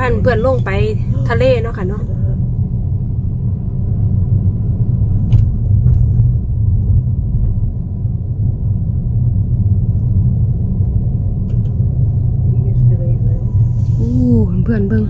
พันเพื่อนลงไปทะเลเนาะค่ะเนาะอู้เพื่อนเบิ่ง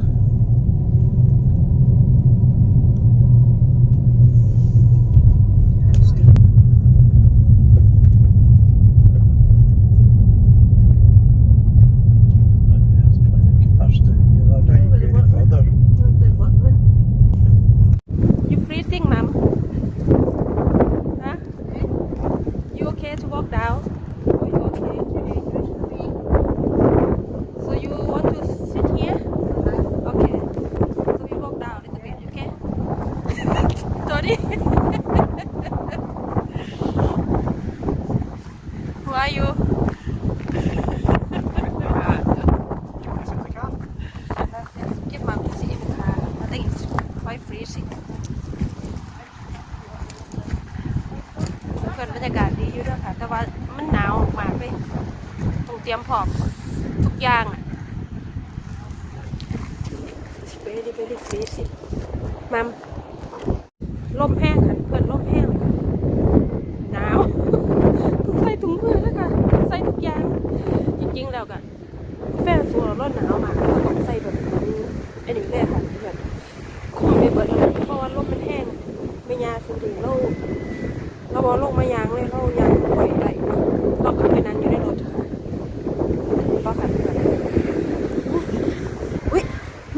okay to walk down? Are you okay เบรดี้เบรดี้ฟรีสิมัมลมแห้งค่ะเพื่อนลมแห้งเลยค่ะหนาว ต้องใส่ถุงมือแล้วค่ะ ใส่ทุกอย่าง จริงๆแล้วก็แฟนสูเราร้อนหนาวมากเราต้องใส่แบบนี้อันนี้เลยค่ะเพื่อนคุมไปเบิดเลยเพราะว่าลมมันแห้งไม่ยาสูถึงเรา เราบอกลงมายางเลยเรายางไหวได้เนาะเราขับไปนั่งอยู่ในรถค่ะเราขับไปกันอุ้ย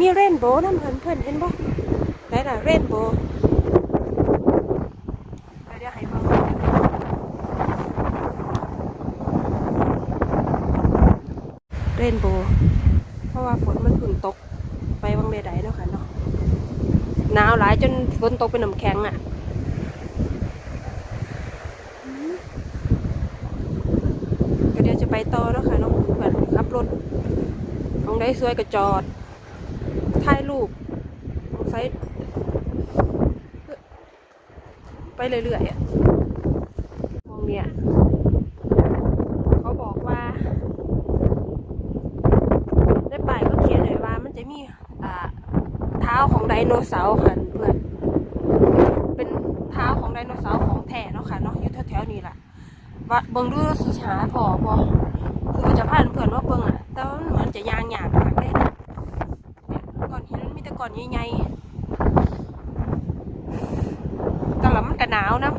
มีเรน โบว์น้ำเพื่นเพื่อนเห็นบ่ได้ล่ะเรนโบว์เดี๋ยวให้เบิ่งเรนโบเพราะว่าฝนมันเพิ่งตกไปบางเดใดเนาะค่ะเนาะหนาวหลายจนฝนตกเป็นน้ำแข็งอะก็เดี๋ยวจะไปต่อเนาะค่ะน้องเพื่อนขับรถมองได้สวยก็จอด ถ่ายรูปใส่ไปเรื่อยๆอะมองเนี่ย เขาบอกว่า ได้ไปก็เขียนเลยว่ามันจะมีอ่าเท้าของไดโนเสาร์ค่ะเพื่อน เป็นเท้าของไดโนเสาร์ของแท้เนาะค่ะเนาะอยู่แถวๆนี้แหละว่าเบิงดูสิหาพอพอคือจะผ่านเพื่อนว่าเบิงอะแต่มันเหมือนจะยางหยาบมากเลยเนี่ยก้อนหินมันมีแต่ ก้อนใหญ่ๆแต่ละมันก็หนาวนะ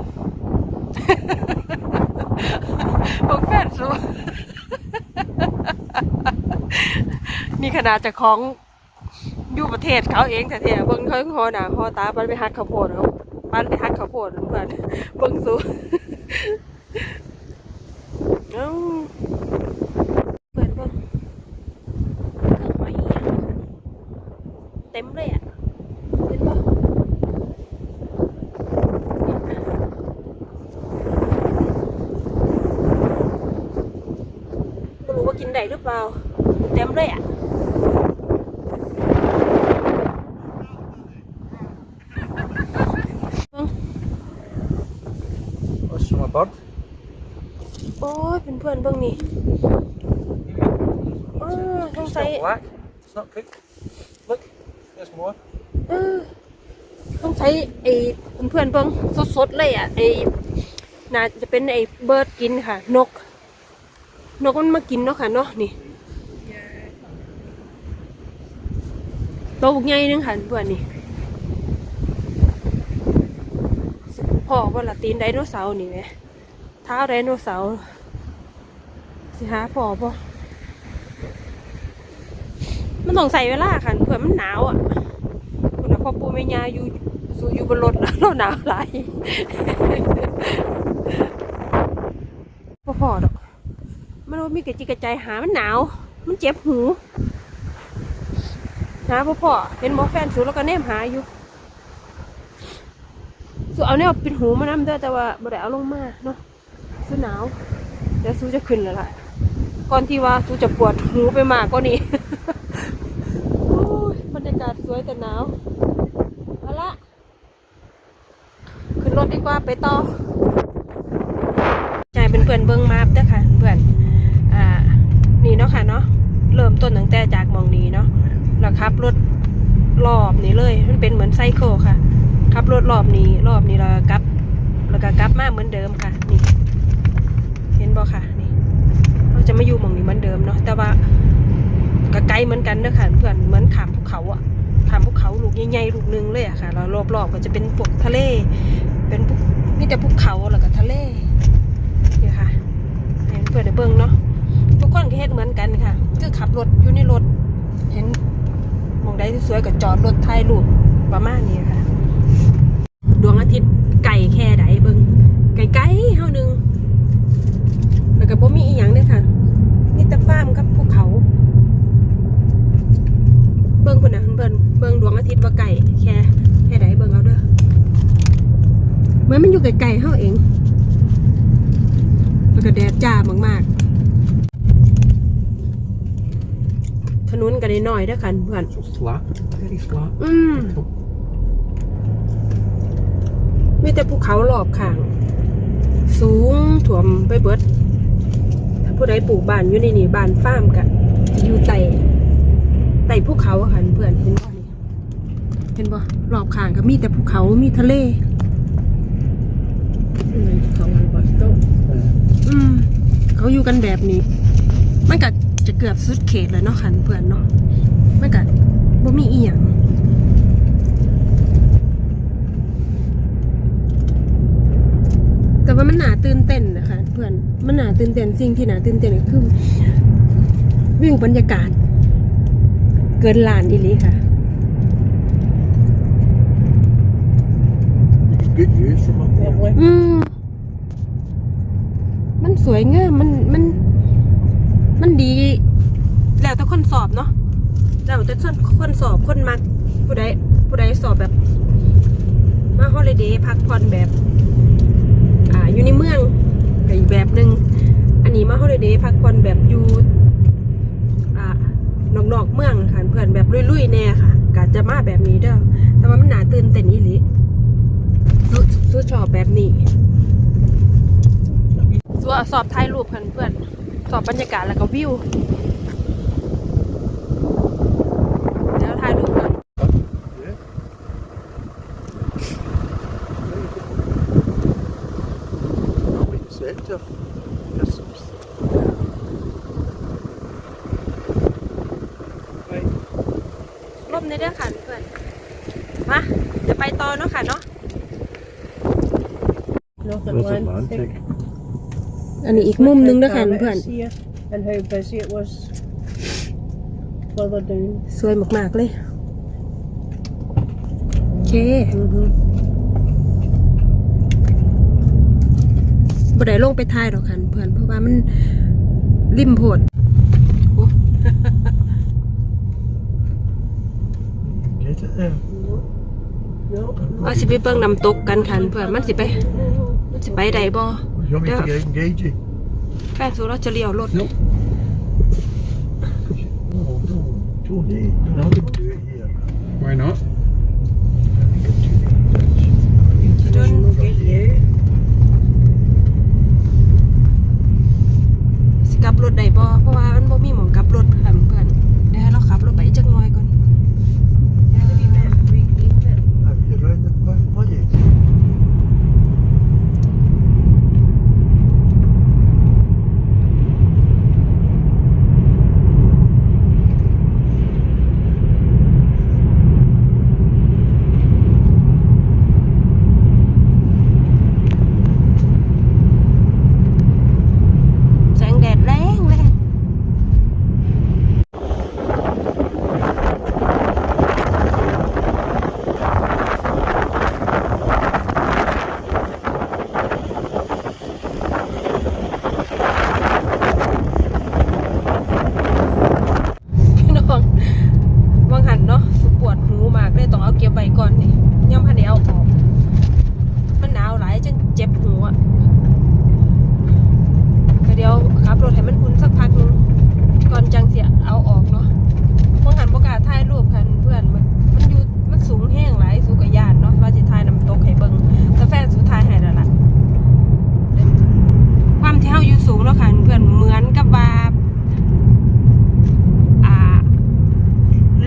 พวกแฟนสูนี่ขนาดเจะของอยู่ประเทศเขาเองแต่แท้ๆเบิ่งเขาคอหนาคอตาปันไปหักข้าวโพดเขาปันไปหักข้าวโพดเพื่อนเบิ่งสู เอ้าเปิดเบิ่งเครื่องหมายอีหยังอะเต็มเลยอะเห็นปะไม่รู้ว่ากินได้ หรือเปล่า เต็มเลยอะ What's from a bird? โอ้ยเพื่อนๆเบิ่งนี่อ้าวสงสัย Still black. It's not cooked. Look, there's more. เออต้องใช้ไอ้เพื่อนๆเบิ่งสดๆเลยอะไอ้น่าจะเป็นไอ้เบิร์ดกินค่ะ นก นกมันมากินเนาะค่ะเนาะนี่โตบุกใหญ่นึงค่ะเพื่อนนี่พ่อว่าละตีนไดโนเสาร์นี่ไหมเท้าไดโนเสาร์สิหาพ่อพ่อมันต้องใส่เวลาค่ะเพื่อมันหนาวอะคุณพ่อปูแม่ยาอยู่สูอยู่บนรถแล้วเราหนาวหลายพ่อพ่อดอก มันมีกระจิกกระใจหามันหนาว มันเจ็บหูหาพ่อพ่อเห็นหมอแฟนสูแล้วก็แนมหาอยู่สูเอาเนี่ยปิดหูมานำเด้อแต่ว่าบ่ได้เอาลงมาเนาะสูหนาวเดี๋ยวสูจะขึ้นแล้วล่ะก่อนที่ว่าสูจะปวดหูไปมากกว่านี้บรรยากาศสวยแต่หนาวเอาละขึ้นรถดีกว่าไปต่อจ่ายเป็นเพื่อนเบิ้งมาบเด้อค่ะเพื่อน นี่เนาะค่ะเนาะเริ่มต้นตั้งแต่จากหมองนี้เนาะแแล้วขับรถรอบนี้เลย มันเป็นเหมือนไซเคิลค่ะขับรถรอบนี้ รอบนี้แล้วก็กลับแล้วก็กลับมาเหมือนเดิมค่ะ นี่ เห็นบ่ค่ะ นี่ เราจะมาอยู่หมองนี้เหมือนเดิมเนาะแต่ว่าก็ไกลเหมือนกันเด้อค่ะเพื่อนเหมือนขามภูเขาอะขามภูเขาลูกใหญ่ๆลูกหนึงเลยอะค่ะแล้วรอบๆก็จะเป็นพวกทะเล เป็นภูมีแต่ภูเขาแล้วก็ทะเลนี่ค่ะให้เพื่อนได้เบิ่งเนาะ ทุกคนก็เฮ็ดเหมือนกันค่ะ คือขับรถอยู่ในรถ เห็นมองใดที่สวยก็จอดรถถ่ายรูปประมาณนี้ค่ะ ดวงอาทิตย์ไก่แค่ใดเบิงไก่ไก่เฮานึงแล้วก็บ่มีอีหยังเด้ค่ะมีแต่ฟามกับภูเขา เบิ่งพุ่นน่ะเพิ่นเบิ่งดวงอาทิตย์ว่าไก่แค่แค่ใดเบิ่งเอาเด้อเหมือนมันอยู่ไกลๆเฮาเอง แล้วก็แดดจ้ามากๆ ถนนก็ได้น้อยๆเด้อค่ะเพื่อน So flat, very flat. อืม มีแต่ภูเขารอบข้าง สูงถ่วมไปเบิดถ้าผู้ใดปลูกบ้านอยู่ในนี่บ้านฟาร์มกะอยู่ใต้ใต้ภูเขาอะค่ะเพื่อนเห็นบ่นี่เห็นบ่รอบข้างก็มีแต่ภูเขา มีทะเลอืมเขาอยู่กันแบบนี้ มันก็ จะเกือบสุดเขตแล้วเนาะค่ะเพื่อนเนาะมันก็บ่มีอีหยังแต่ว่ามันหนาตื่นเต้นนะคะเพื่อนมันหนาตื่นเต้นสิ่งที่หนาตื่นเต้นก็คือ วิวบรรยากาศ เกินลานอีหลีค่ะ You get good views from up there. อืมมันสวยงามมันมัน มันดี แล้วแต่คนสอบเนาะแล้วแต่คนคนสอบคนมักผู้ใดผู้ใดสอบแบบ มาฮอลิเดย์พักผ่อนแบบ อ่าอยู่ในเมืองก็อีกแบบหนึ่งอันนี้มาฮอลิเดย์พักผ่อนแบบอยู่อ่านอกๆเมืองค่ะเพื่อนแบบลุยๆแน่ค่ะกาจะมาแบบนี้เด้อแต่ว่ามันหนาตื่นเต้นอีหลีสู้สู้ชอบแบบนี้สู้สอบถ่ายรูปกันเพื่อน สอบบรรยากาศแล้วก็วิวเดี๋ยวถ่ายรูปกัน Yeah. Probably the centre. Yes. Right. ร่มในเด้อค่ะเพื่อนมาจะไปต่อเนาะค่ะเนาะ North North Atlantic. Atlantic. อันนี้อีกมุมหนึงเด้อค่ะเพื่อน Here, and how busy it was further down. สวยมากๆเลยโอเค Mm-hmm. บ่ได้ลงไปถ่ายดอกค่ะเพื่อนเพราะว่ามันริมโพดโอ้ Get it there. No. เอาสิไปเบิ่งน้ำตกกันค่ะเพื่อนมันสิไปมันสิไปใดบ่ You want me Yeah. to engage you? แฟนสูเราจะเลี้ยวรถ Nope. Oh, no. Tony, no, I can do it here. Why not? Doesn't get you. สิกลับรถได้บ่เพราะว่ามันบ่มีหม่องก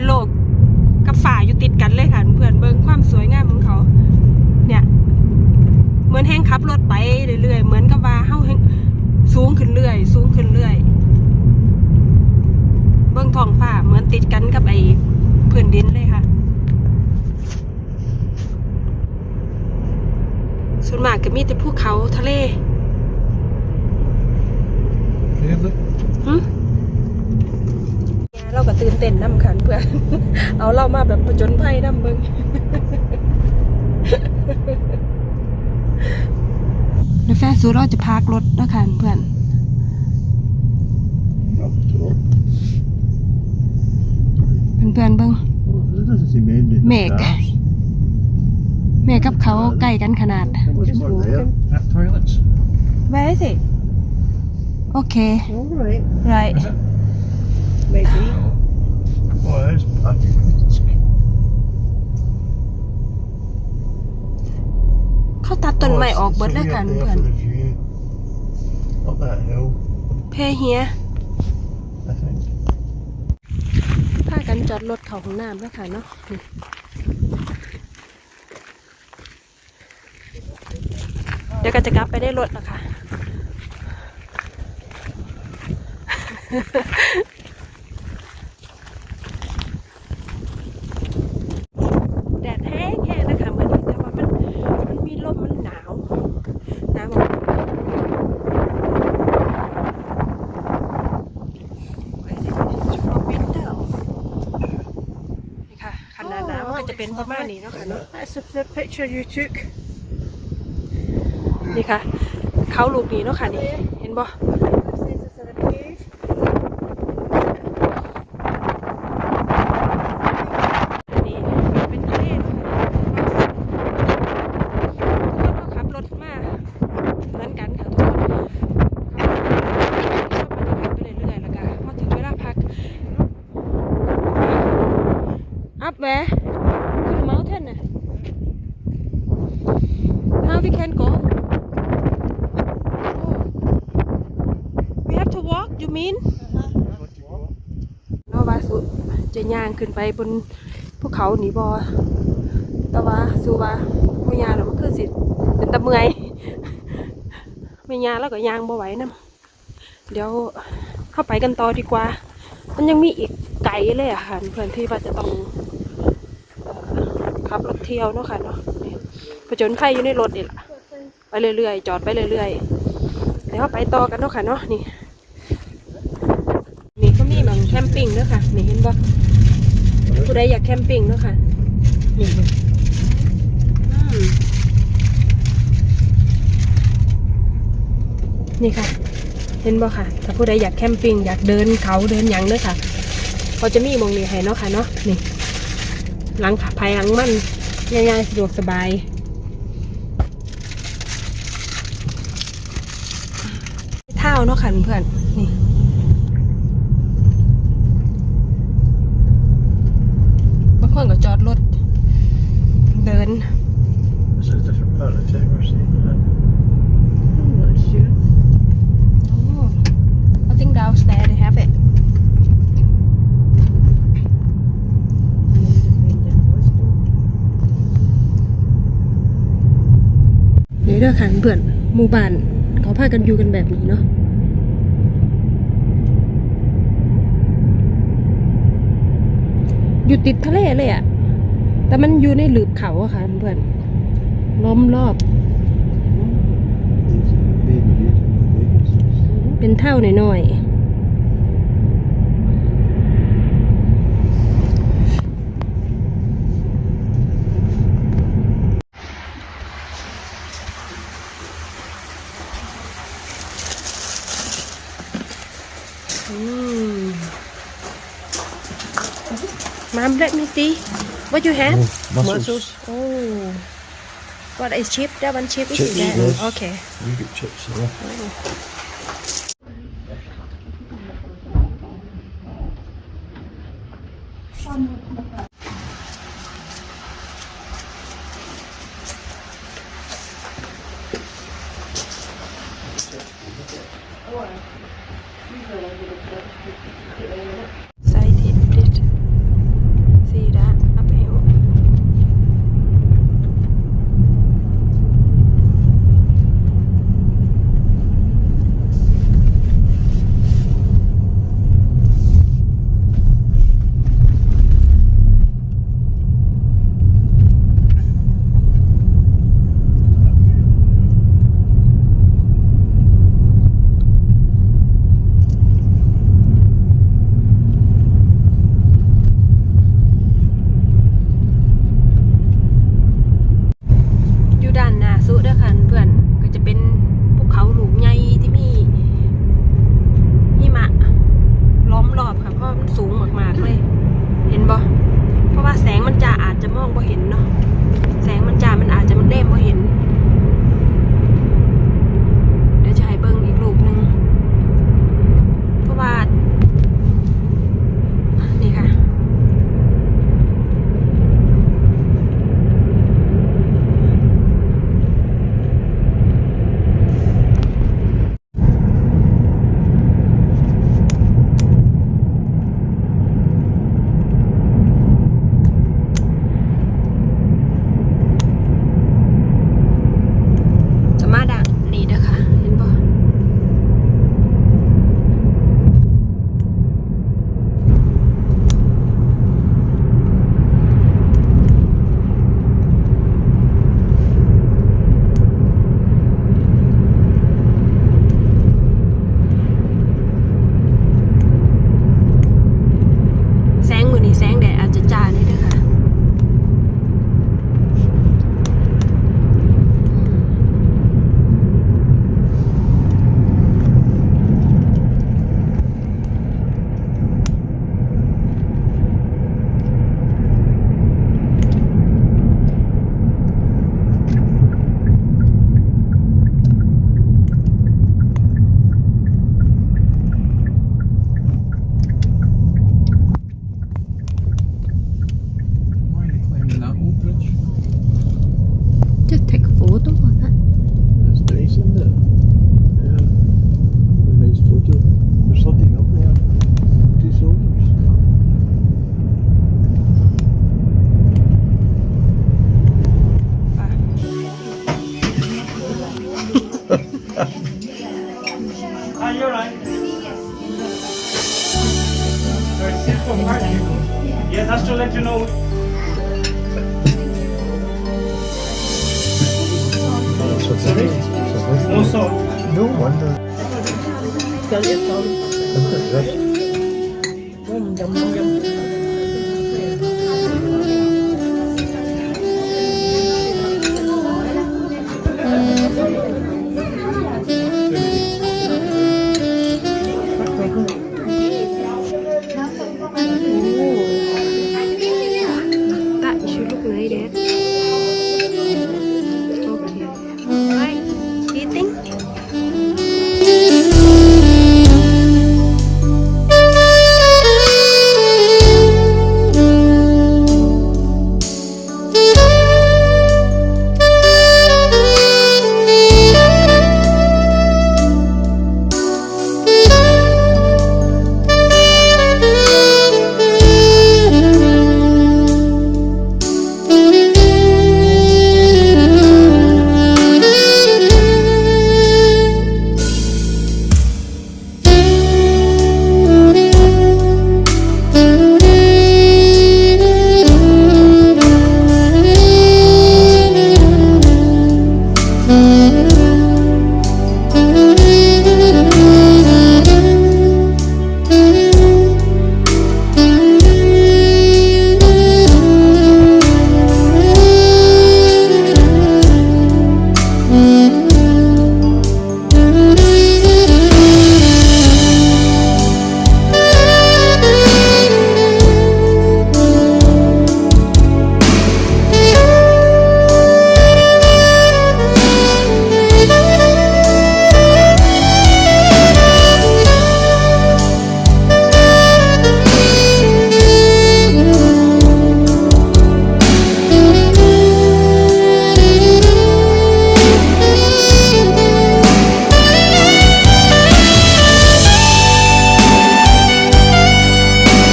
โลกกับฝ่าอยู่ติดกันเลยค่ะเพื่อนเบิ่งความสวยงามของเขา เนี่ย เหมือนแห้งขับรถไปเรื่อยๆเหมือนกับว่าเฮาแห้งสูงขึ้นเรื่อย สูงขึ้นเรื่อย เบิ่งท้องฟ้าเหมือนติดกันกับไอ้พื้นดินเลยค่ะส่วนมากก็มีแต่ภูเขาทะเล ก็ตื่นเต้นน้ำขันเพื่อนเอาเรามาแบบผจญภัยน้ำเบิงในแฟนสูเราจะพากรถนะคะเพื่อน Up the top. เพื่อนๆเบิง Oh, there doesn't seem any Meg. cars. แม่กับเขาใกล้กันขนาด What's Just more there? walking. At toilets. แม่สิโอเค All right. right Is it? Maybe. Oh, there's parking. เขาตัดต้นไม้ Oh, ออก it's- เบิด it's เลย way ค่ะ up เพื่ there อน for the view. Up that hill, เพเฮีย I think. พากันจอดรถเขาของน้ำแล้วค่ะเนาะนี่เดี๋ยวก็จะกลับไปได้รถแล้วค่ะ แดดแห้งแห้งนะคะเหมือนนี้แต่ว่ามันมันมีลมมันหนาวหนาวแบบนี่ค่ะขนาดหนาวมันก็จะ เป็นประมาณนี้เนาะค่ะเนาะ That's the, the picture you took. นี่ค่ะ เขาลูกนี้เนาะค่ะนี่ เห็นบ่ It says it's in a cave. นี่เป็นทะเลเนาะทุกคนก็ขับรถมาเหมือนกันค่ะทุกคนขับรถไปเรื่อยๆแล้วก็พอถึงเวลาพัก อัพแวร์ขึ้นเมาเทนน่ะ How we can go Oh we have to walk you mean เนาะว่าสุจะย่างขึ้นไปบนภูเขาหนีบอแต่ว่าสูว่าบ่ยางแล้วมันคือสิเป็นตะเมยไม่ยาแล้วก็ยางบ่ไหวนํเดี๋ยวเข้าไปกันต่อดีกว่า มันยังมีอีกไกลเลยอะค่ะเพื่อนที่ว่าจะต้องขับรถเที่ยวเนาะค่ะเนาะผจญภัยอยู่ในรถนี่แหละไปเรื่อยๆ จอดไปเรื่อยๆเดี๋ยวเราไปต่อกันเนาะค่ะเนาะนี่ นี่ก็มีหมังแคมปิ้งด้วยค่ะ นี่เห็นบ่ ผู้ใดอยากแคมปิ้งเนาะค่ะ นี่นี่ค่ะ เห็นบ่ค่ะ ถ้าผู้ใดอยากแคมปิ้งอยากเดินเขาเดินหยังเด้อค่ะเขาจะมีมองนี้ให้เนาะค่ะเนาะนี่หลังภายหลังมั่นง่ายๆสะดวกสบายเท่าเนาะค่ะเพื่อนนี่ บางคนก็จอดรถ เดิน This is a different part of town we're seeing. isn't it? I'm not sure. โอ้ I think downstairs they have it Independent wisdom. นี่ เด้อค่ะเพื่อนหมู่บ้านเขาพากันอยู่กันแบบนี้เนาะอยู่ติดทะเลเลยอะแต่มันอยู่ในหลืบเขาอะค่ะเพื่อนล้อมรอบ These baby vacancies. เป็นเท่าหน่อยๆ อืม Mom, let me see what you have. Oh, mussels. Oh, what is chip? That one chip is Chip, it? yes. Okay. You get chips there. Sighted oh.